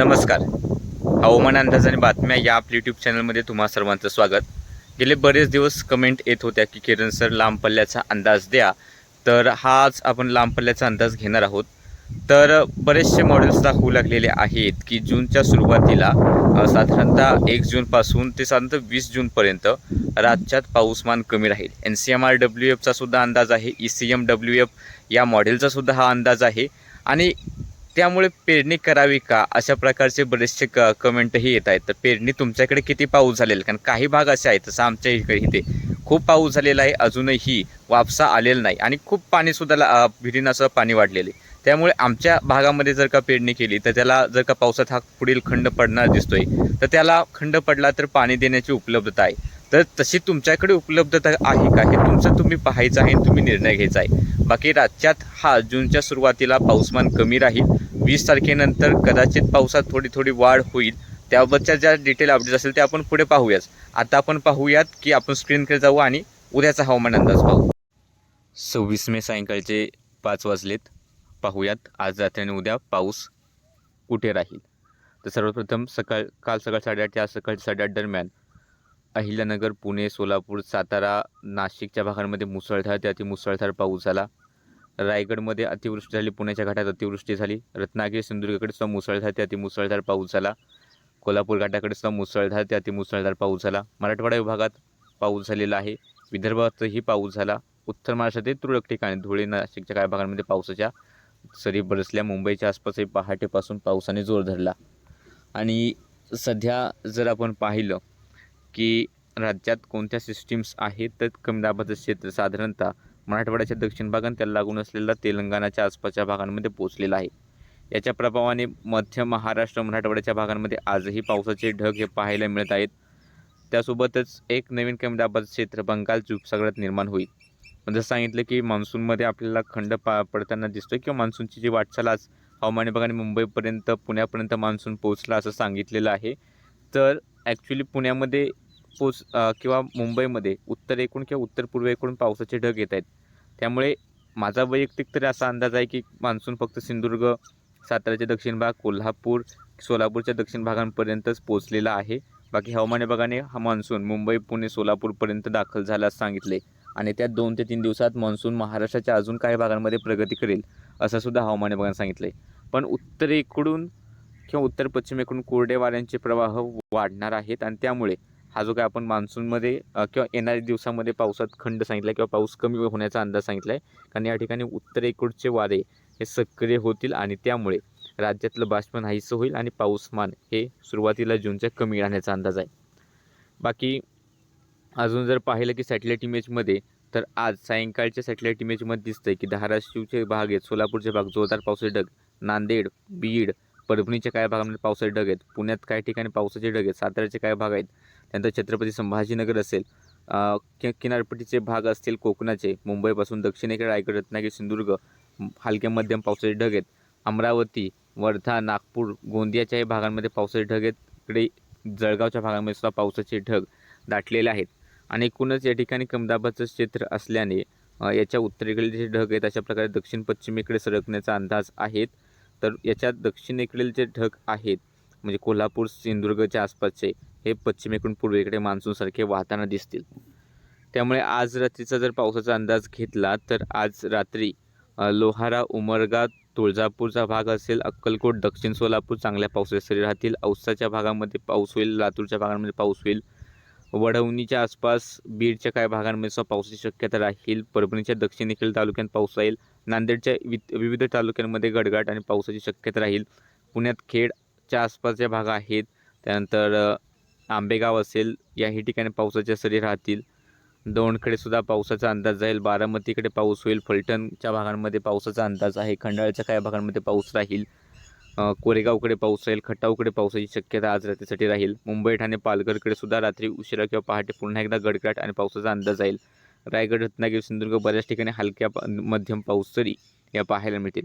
नमस्कार. हवामान अंदाज आणि बातम्या या आपल्या यूट्यूब चॅनलमध्ये तुम्हा सर्वांचं स्वागत. गेले बरेच दिवस कमेंट येत होत्या की किरण सर लांब पल्ल्याचा अंदाज द्या. तर हाच आपण लांब पल्ल्याचा अंदाज घेणार आहोत. तर बरेचसे मॉडेल्स दाखवू लागलेले आहेत की जूनच्या सुरुवातीला साधारणतः एक जूनपासून ते साधारणतः वीस जूनपर्यंत राज्यात पाऊसमान कमी राहील. N C M R W एफचा सुद्धा अंदाज आहे. E C M W F या मॉडेलचा सुद्धा हा अंदाज आहे. आणि त्यामुळे पेरणी करावी का? अशा प्रकारचे बरेचसे क कमेंटही येत आहेत. तर पेरणी तुमच्याकडे किती पाऊस झालेला? कारण काही भाग असे आहेत तसं आमच्या इकडे इथे खूप पाऊस झालेला आहे. अजूनही वापसा आलेला नाही आणि खूप पाणीसुद्धा ला- विहिरीनं असं पाणी वाढलेले. त्यामुळे आमच्या भागामध्ये जर का पेरणी केली तर त्याला जर का पावसात हा पुढील खंड पडणार दिसतोय तर त्याला खंड पडला तर पाणी देण्याची उपलब्धता आहे. तर तशी तुमच्याकडे उपलब्धता आहे का? हे तुमचं तुम्ही पाहायचं आहे आणि तुम्ही निर्णय घ्यायचा आहे. बाकी राज्यात हा जूनच्या सुरुवातीला पाऊसमान कमी राहील. वीस तारखेनंतर कदाचित पावसात थोडी थोडी वाढ होईल. त्याबद्दलच्या ज्या डिटेल अपडेट असेल ते आपण पुढे पाहूयाच आता आपण पाहूयात की आपण स्क्रीनकडे जाऊ आणि उद्याचा हवामान अंदाज पाहू. सव्वीस मे सायंकाळचे पाच वाजलेत. पाहूयात. आज रात्री आणि उद्या पाऊस कुठे राहील? तर सर्वप्रथम सकाळ काल सकाळ साडेआठ ते आज सकाळ साडेआठ दरम्यान अहिल्यानगर पुणे सोलापूर सातारा नाशिकच्या भागांमध्ये मुसळधार ते अतिमुसळधार पाऊस झाला. रायगडमध्ये अतिवृष्टी झाली. पुण्याच्या घाटात अतिवृष्टी झाली. रत्नागिरी सिंधुदुर्गकडे सुद्धा मुसळधार ते अतिमुसळधार पाऊस झाला. कोल्हापूर घाटाकडे सुद्धा मुसळधार ते अतिमुसळधार पाऊस झाला. मराठवाडा विभागात पाऊस झालेला आहे. विदर्भातही पाऊस झाला. उत्तर महाराष्ट्रातील तुरळक ठिकाणी धुळे नाशिकच्या काही भागांमध्ये पावसाच्या सरी बरसल्या. मुंबईच्या आसपासही पहाटेपासून पावसाने जोर धरला. आणि सध्या जर आपण पाहिलं की राज्यात कोणत्या सिस्टीम्स आहेत तर कमी दाबाचं क्षेत्र साधारणतः मराठवाड्याच्या दक्षिण भागात त्याला लागून असलेला तेलंगणाच्या आसपासच्या भागांमध्ये पोचलेला आहे. याच्या प्रभावाने मध्य महाराष्ट्र मराठवाड्याच्या भागांमध्ये आजही पावसाचे ढग हे पाहायला मिळत आहेत. त्यासोबतच एक नवीन कमी दाबाचं क्षेत्र बंगाल उपसागरात निर्माण होईल. जसं सांगितलं की मान्सूनमध्ये आपल्याला खंड पा पडताना दिसतो किंवा मान्सूनची जी वाटचाल आज हवामान विभागाने मुंबईपर्यंत पुण्यापर्यंत मान्सून पोहोचला असं सांगितलेलं आहे. तर ॲक्च्युली पुण्यामध्ये पोच किंवा मुंबईमध्ये उत्तरेकडून किंवा उत्तर पूर्वेकडून पावसाचे ढग येत आहेत. त्यामुळे माझा वैयक्तिक तरी असा अंदाज आहे की मान्सून फक्त सिंधुदुर्ग साताऱ्याचे दक्षिण भाग कोल्हापूर सोलापूरच्या दक्षिण भागांपर्यंतच पोचलेला आहे. बाकी हवामान विभागाने हा मान्सून मुंबई पुणे सोलापूरपर्यंत दाखल झाल्यास सांगितले आणि त्या दोन ते तीन दिवसात मान्सून महाराष्ट्राच्या अजून काही भागांमध्ये प्रगती करेल असं सुद्धा हवामान विभागाने सांगितले पण उत्तरेकडून किंवा उत्तर पश्चिमेकडून कोरडे वाऱ्यांचे प्रवाह वाढणार आहेत आणि त्यामुळे हा जो काय आपण मान्सूनमध्ये किंवा येणाऱ्या दिवसामध्ये पावसात खंड सांगितला किंवा पाऊस कमी होण्याचा अंदाज सांगितला आहे कारण या ठिकाणी उत्तरेकडचे वारे हे सक्रिय होतील आणि त्यामुळे राज्यातलं बाष्प नाहीसं होईल आणि पाऊसमान हे सुरुवातीला जूनच्या कमी राहण्याचा अंदाज आहे. बाकी अजून जर पाहिलं की सॅटेलाईट इमेजमध्ये तर आज सायंकाळच्या सॅटेलाईट इमेजमध्ये दिसतं आहे की धाराशिवचे भाग आहेत सोलापूरचे भाग जोरदार पावसाचे ढग नांदेड बीड परभणीच्या काही भागामध्ये पावसाचे ढग आहेत पुण्यात काही ठिकाणी पावसाचे ढग आहेत साताऱ्याचे काही भाग आहेत त्यानंतर छत्रपती संभाजीनगर असेल कि किनारपट्टीचे भाग असतील कोकणाचे मुंबईपासून दक्षिणेकडे रायगड रत्नागिरी सिंधुदुर्ग हलक्या मध्यम पावसाचे ढग आहेत. अमरावती वर्धा नागपूर गोंदियाच्याही भागांमध्ये पावसाचे ढग आहेत. इकडे जळगावच्या भागामध्ये सुद्धा पावसाचे ढग दाटलेले आहेत. आणि एकूणच या ठिकाणी कमदाबाचं क्षेत्र असल्याने याच्या उत्तरेकडील जे ढग आहेत अशा प्रकारे दक्षिण पश्चिमेकडे सरकण्याचा अंदाज आहेत. तर याच्या दक्षिणेकडील जे ढग आहेत म्हणजे कोल्हापूर सिंधुदुर्गच्या आसपासचे हे पश्चिमेकडून पूर्वेकडे मान्सूनसारखे वाहताना दिसतील. त्यामुळे आज रात्रीचा जर पावसाचा अंदाज घेतला तर आज रात्री लोहारा उमरगा तुळजापूरचा भाग असेल अक्कलकोट दक्षिण सोलापूर चांगल्या पावसाच्या सरी राहतील. औसाच्या भागामध्ये पाऊस होईल लातूरच्या भागांमध्ये पाऊस होईल. वडवणीच्या आसपास बीडच्या काही भागांमध्ये सुद्धा पावसाची शक्यता राहील. परभणीच्या दक्षिणेकडील तालुक्यात पाऊस राहील. नांदेडच्या वि- विविध तालुक्यांमध्ये गडगाट आणि पावसाची शक्यता राहील. पुण्यात खेडच्या आसपासच्या भाग आहेत त्यानंतर आंबेगाव असेल याही ठिकाणी पावसाच्या सरी राहतील. दोनकडे सुद्धा पावसाचा अंदाज जाईल. बारामतीकडे पाऊस होईल. फलटणच्या भागांमध्ये पावसाचा अंदाज आहे. खंडाळ्याच्या काही भागांमध्ये पाऊस राहील. कोरेगावकडे पाऊस राहील. खटावकडे पावसाची शक्यता आज रात्रीसाठी राहील. मुंबई ठाणे पालघरकडे सुद्धा रात्री उशिरा किंवा पहाटे पुन्हा एकदा गडगडाट आणि पावसाचा अंदाज येईल रायगड रत्नागिरी सिंधुदुर्ग बऱ्याच ठिकाणी हलक्या मध्यम पाऊस तरी या पाहायला मिळतील.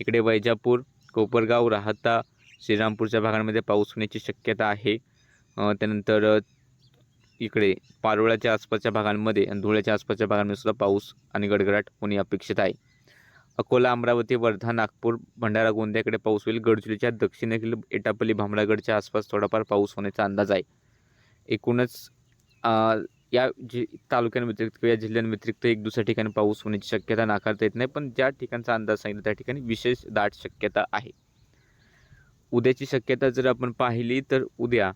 इकडे वैजापूर कोपरगाव राहता श्रीरामपूरच्या भागांमध्ये पाऊस होण्याची शक्यता आहे. त्यानंतर इकडे पारोळ्याच्या आसपासच्या भागांमध्ये आणि धुळ्याच्या आसपासच्या भागांमध्ये सुद्धा पाऊस आणि गडगडाट होणे अपेक्षित आहे. अकोला अमरावती वर्धा नागपूर भंडारा गोंदियाकडे पाऊस होईल. गडचिरोलीच्या दक्षिणेकडील एटापल्ली भामरागडच्या आसपास थोडाफार पाऊस होण्याचा अंदाज आहे. एकूणच या जि तालुक्यांव्यतिरिक्त किंवा या जिल्ह्यांव्यतिरिक्त एक दुसऱ्या ठिकाणी पाऊस होण्याची शक्यता नाकारता येत नाही पण ज्या ठिकाणचा अंदाज सांगितला त्या ठिकाणी विशेष दाट शक्यता आहे. उद्याची शक्यता जर आपण पाहिली तर उद्या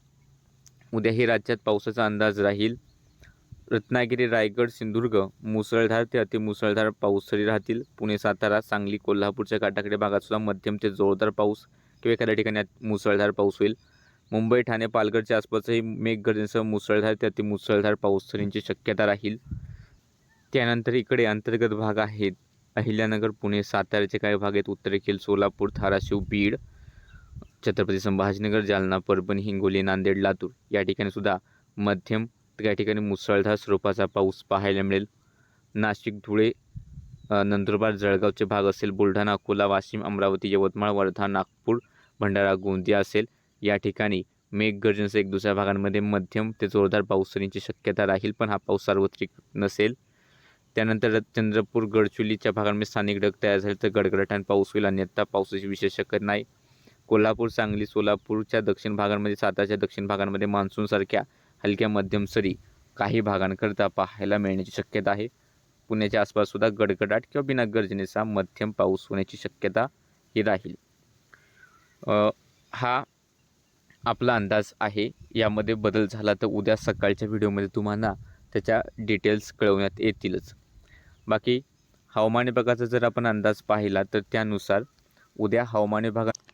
उद्याही राज्यात पावसाचा अंदाज राहील. रत्नागिरी रायगड सिंधुदुर्ग मुसळधार ते अतिमुसळधार पाऊस राहतील. पुणे सातारा सांगली कोल्हापूरच्या काटाकडे भागातसुद्धा मध्यम ते जोरदार पाऊस किंवा एखाद्या ठिकाणी मुसळधार पाऊस होईल. मुंबई ठाणे पालघरच्या आसपासही मेघगर्जनेसह मुसळधार ते अतिमुसळधार पाऊसरींची शक्यता राहील. त्यानंतर इकडे अंतर्गत भाग आहेत. अहिल्यानगर पुणे साताऱ्याचे काही भाग आहेत उत्तरेखील सोलापूर धाराशिव बीड छत्रपती संभाजीनगर जालना परभणी हिंगोली नांदेड लातूर या ठिकाणी सुद्धा मध्यम तर काही ठिकाणी मुसळधार स्वरूपाचा पाऊस पाहायला मिळेल. नाशिक धुळे नंदुरबार जळगावचे भाग असेल बुलढाणा अकोला वाशिम अमरावती यवतमाळ वर्धा नागपूर भंडारा गोंदिया असेल या ठिकाणी मेघगर्जनेसह एक दुसऱ्या भागांमध्ये मध्यम ते जोरदार पाऊस पाऊसरींची शक्यता राहील पण हा पाऊस सार्वत्रिक नसेल. त्यानंतर चंद्रपूर गडचुलीच्या भागांमध्ये स्थानिक ढग तयार झाले तर गडगडाटान पाऊस होईल अन्यथा पावसाची विशेष शक्यता नाही. कोल्हापूर सांगली सोलापूरच्या दक्षिण भागांमध्ये सातारच्या दक्षिण भागांमध्ये मान्सूनसारख्या हलक्या मध्यम सरी काही भागांकरता पाहायला मिळण्याची शक्यता आहे. पुण्याच्या आसपाससुद्धा गडगडाट किंवा बिना गर्जनेचा मध्यम पाऊस होण्याची शक्यता ही राहील. हा आपला अंदाज आहे. यामध्ये बदल झाला तर उद्या सकाळच्या व्हिडिओमध्ये तुम्हाला त्याच्या डिटेल्स कळवण्यात येतीलच. बाकी हवामान विभागाचा जर आपण अंदाज पाहिला तर त्यानुसार उद्या हवामान विभागात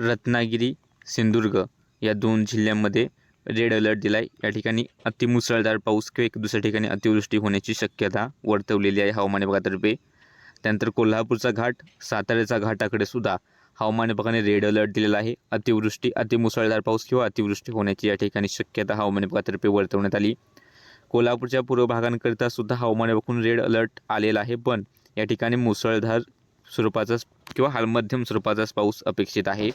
रत्नागिरी सिंधुदुर्ग या दोन जिल्ह्यांमध्ये रेड अलर्ट दिला आहे या ठिकाणी अतिमुसळधार पाऊस किंवा एक दुसऱ्या ठिकाणी अतिवृष्टी होण्याची शक्यता वर्तवलेली आहे हवामान विभागातर्फे. त्यानंतर कोल्हापूरचा घाट साताऱ्याचा घाटाकडे सुद्धा हवामान विभागाने रेड अलर्ट दिलेला आहे. अतिवृष्टी अतिमुसळधार पाऊस किंवा अतिवृष्टी होण्याची या ठिकाणी शक्यता हवामान विभागातर्फे वर्तवण्यात आली. कोल्हापूरच्या पूर्व भागांकरिता सुद्धा हवामान विभागाकडून रेड अलर्ट आलेला आहे पण या ठिकाणी मुसळधार स्वरूपाचाच किंवा हाल मध्यम स्वरूपाचाच पाऊस अपेक्षित आहे.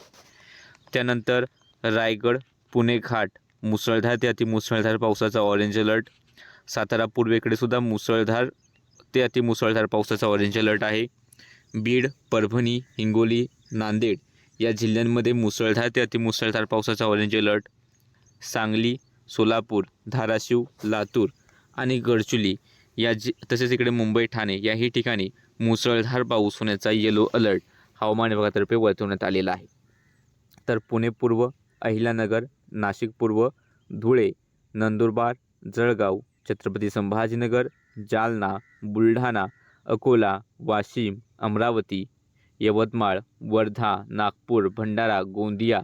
त्यानंतर रायगड पुणे घाट मुसळधार ते अतिमुसळधार पावसाचा ऑरेंज अलर्ट सातारा पूर्वेकडे सुद्धा मुसळधार ते अतिमुसळधार पावसाचा ऑरेंज अलर्ट आहे. बीड परभणी हिंगोली नांदेड या जिल्ह्यांमध्ये मुसळधार ते अतिमुसळधार पावसाचा ऑरेंज अलर्ट सांगली सोलापूर धाराशिव लातूर आणि गडचुली या जि तसेच इकडे मुंबई ठाणे याही ठिकाणी मुसळधार पाऊस होण्याचा येलो अलर्ट हवामान विभागातर्फे वर्तवण्यात आलेला आहे. तर पुणे पूर्व अहिल्यानगर नाशिक पूर्व धुळे नंदुरबार जळगाव छत्रपती संभाजीनगर जालना बुलढाणा अकोला वाशिम अमरावती यवतमाळ वर्धा नागपूर भंडारा गोंदिया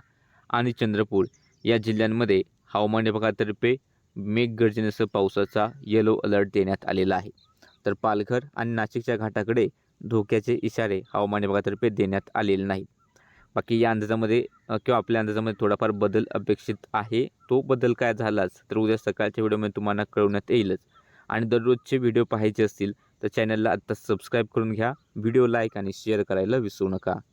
आणि चंद्रपूर या जिल्ह्यांमध्ये हवामान विभागातर्फे मेघगर्जनेसह पावसाचा येलो अलर्ट देण्यात आलेला आहे. तर पालघर आणि नाशिकच्या घाटाकडे धोक्याचे इशारे हवामान विभागातर्फे देण्यात आलेले नाहीत. बाकी या अंदाजामध्ये किंवा आपल्या अंदाजामध्ये थोडाफार बदल अपेक्षित आहे. तो बदल काय झालाच तर उद्या सकाळच्या व्हिडिओमध्ये तुम्हाला कळवण्यात येईलच. आणि दररोजचे व्हिडिओ पाहायचे असतील तर चॅनलला आत्ता सबस्क्राईब करून घ्या. व्हिडिओ लाईक आणि शेअर करायला विसरू नका.